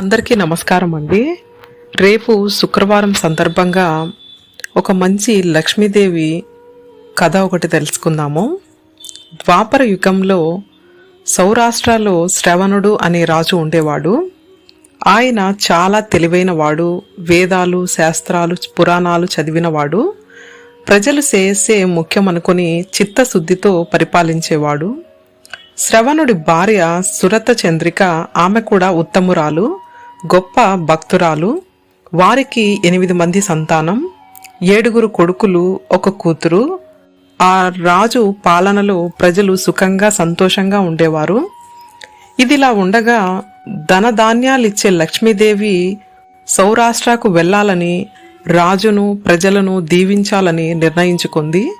అందరికీ నమస్కారం అండి. రేపు శుక్రవారం సందర్భంగా ఒక మంచి లక్ష్మీదేవి కథ ఒకటి తెలుసుకుందాము. ద్వాపర యుగంలో సౌరాష్ట్రలో శ్రవణుడు అనే రాజు ఉండేవాడు. ఆయన చాలా తెలివైన వాడు వేదాలు శాస్త్రాలు పురాణాలు చదివినవాడు ప్రజలు చేసే ముఖ్యమనుకొని చిత్తశుద్ధితో పరిపాలించేవాడు. శ్రవణుడి భార్య సురత చంద్రిక ఆమె కూడా ఉత్తమురాలు. గొప్ప భక్తురాలు వారికి ఎనిమిది మంది సంతానం ఏడుగురు కొడుకులు ఒక కూతురు. ఆ రాజు పాలనలో ప్రజలు సుఖంగా సంతోషంగా ఉండేవారు. ఇదిలా ఉండగా ధనధాన్యాలిచ్చే లక్ష్మీదేవి సౌరాష్ట్రకు వెళ్ళాలని రాజును ప్రజలను దీవించాలని నిర్ణయించుకుంది.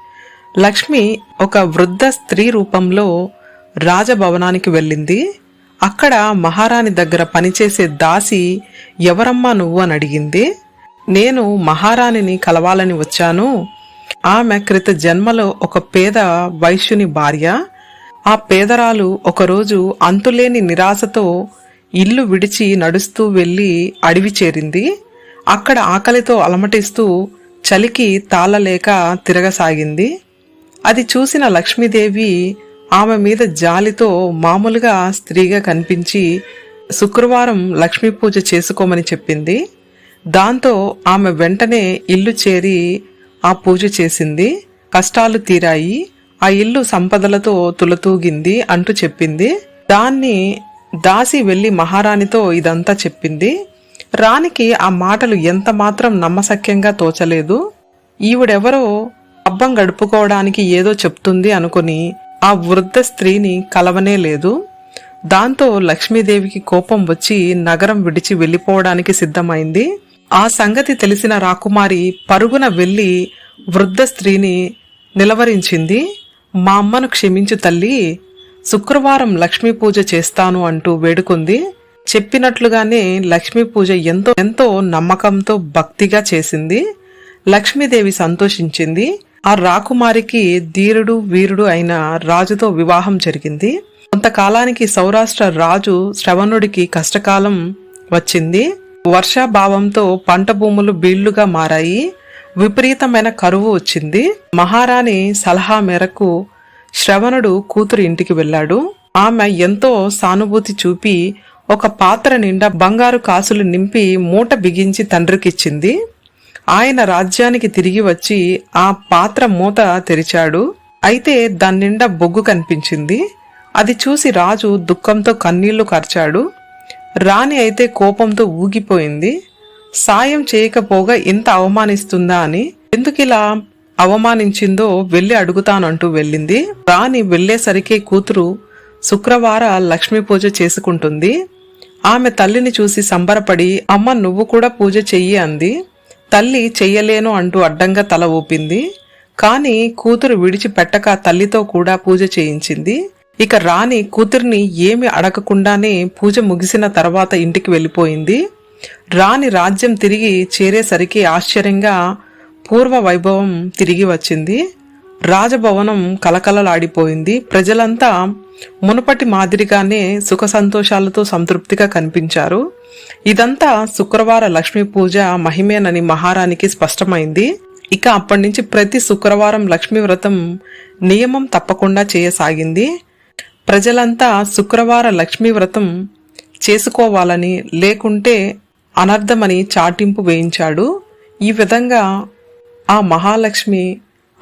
లక్ష్మి ఒక వృద్ధ స్త్రీ రూపంలో రాజభవనానికి వెళ్ళింది. అక్కడ మహారాణి దగ్గర పనిచేసే దాసి ఎవరమ్మా నువ్వు? అని అడిగింది. నేను మహారాణిని కలవాలని వచ్చాను. ఆమె క్రిత జన్మలో ఒక పేద వైశ్యుని భార్య. ఆ పేదరాలు ఒకరోజు అంతులేని నిరాశతో ఇల్లు విడిచి నడుస్తూ వెళ్ళి అడవి చేరింది. అక్కడ ఆకలితో అలమటిస్తూ చలికి తాళలేక తిరగసాగింది. అది చూసిన లక్ష్మీదేవి ఆమె మీద జాలితో మామూలుగా స్త్రీగా కనిపించి శుక్రవారం లక్ష్మీ పూజ చేసుకోమని చెప్పింది. దాంతో ఆమె వెంటనే ఇల్లు చేరి ఆ పూజ చేసింది. కష్టాలు తీరాయి. ఆ ఇల్లు సంపదలతో తులతూగింది అంటూ చెప్పింది. దాన్ని దాసి వెళ్ళి మహారాణితో ఇదంతా చెప్పింది. రాణికి ఆ మాటలు ఎంత మాత్రం నమ్మసక్యంగా తోచలేదు. ఈవిడెవరో అబ్బం గడుపుకోవడానికి ఏదో చెప్తుంది అనుకుని ఆ వృద్ధ స్త్రీని కలవనే లేదు. దాంతో లక్ష్మీదేవికి కోపం వచ్చి నగరం విడిచి వెళ్ళిపోవడానికి సిద్ధమైంది. ఆ సంగతి తెలిసిన రాకుమారి పరుగున వెళ్ళి వృద్ధ స్త్రీని నిలవరించింది. మా అమ్మను క్షమించు తల్లి శుక్రవారం లక్ష్మీ పూజ చేస్తాను అంటూ వేడుకుంది. చెప్పినట్లుగానే లక్ష్మీ పూజ ఎంతో ఎంతో నమ్మకంతో భక్తిగా చేసింది. లక్ష్మీదేవి సంతోషించింది. ఆ రాకుమారికి ధీరుడు వీరుడు అయిన రాజుతో వివాహం జరిగింది. కొంతకాలానికి సౌరాష్ట్ర రాజు శ్రవణుడికి కష్టకాలం వచ్చింది. వర్షాభావంతో పంట భూములు బీళ్ళుగా మారాయి. విపరీతమైన కరువు వచ్చింది. మహారాణి సలహా మేరకు శ్రవణుడు కూతురు ఇంటికి వెళ్ళాడు. ఆమె ఎంతో సానుభూతి చూపి ఒక పాత్ర నిండా బంగారు కాసులు నింపి మూట బిగించి తండ్రికిచ్చింది. ఆయన రాజ్యానికి తిరిగి వచ్చి ఆ పాత్ర మూత తెరిచాడు. అయితే దాని నిండా బొగ్గు కనిపించింది. అది చూసి రాజు దుఃఖంతో కన్నీళ్ళు కార్చాడు. రాణి అయితే కోపంతో ఊగిపోయింది. సాయం చేయకపోగా ఇంత అవమానిస్తుందా అని. ఎందుకిలా అవమానించిందో వెళ్ళి అడుగుతానంటూ వెళ్ళింది. రాణి వెళ్ళేసరికి కూతురు శుక్రవార లక్ష్మీ పూజ చేసుకుంటుంది. ఆమె తల్లిని చూసి సంబరపడి అమ్మ నువ్వు కూడా పూజ చెయ్యి అంది. తల్లి చెయ్యలేను అంటూ అడ్డంగా తల ఊపింది. కానీ కూతురు విడిచిపెట్టక తల్లితో కూడా పూజ చేయించింది. ఇక రాణి కూతురిని ఏమి అడగకుండానే పూజ ముగిసిన తర్వాత ఇంటికి వెళ్ళిపోయింది. రాణి రాజ్యం తిరిగి చేరేసరికి ఆశ్చర్యంగా పూర్వ వైభవం తిరిగి వచ్చింది. రాజభవనం కలకలలాడిపోయింది. ప్రజలంతా మునుపటి మాదిరిగానే సుఖ సంతోషాలతో సంతృప్తిగా కనిపించారు. ఇదంతా శుక్రవార లక్ష్మీ పూజ మహిమేనని మహారానికి స్పష్టమైంది. ఇక అప్పటి నుంచి ప్రతి శుక్రవారం లక్ష్మీ వ్రతం నియమం తప్పకుండా చేయసాగింది. ప్రజలంతా శుక్రవార లక్ష్మీ వ్రతం చేసుకోవాలని లేకుంటే అనర్థమని చాటింపు వేయించాడు. ఈ విధంగా ఆ మహాలక్ష్మి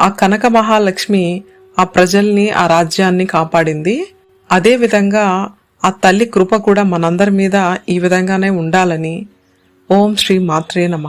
ఆ కనక మహాలక్ష్మి ఆ ప్రజల్ని ఆ రాజ్యాన్ని కాపాడింది. అదేవిధంగా ఆ తల్లి కృప కూడా మనందరి మీద ఈ విధంగానే ఉండాలని ఓం శ్రీ మాత్రే నమ.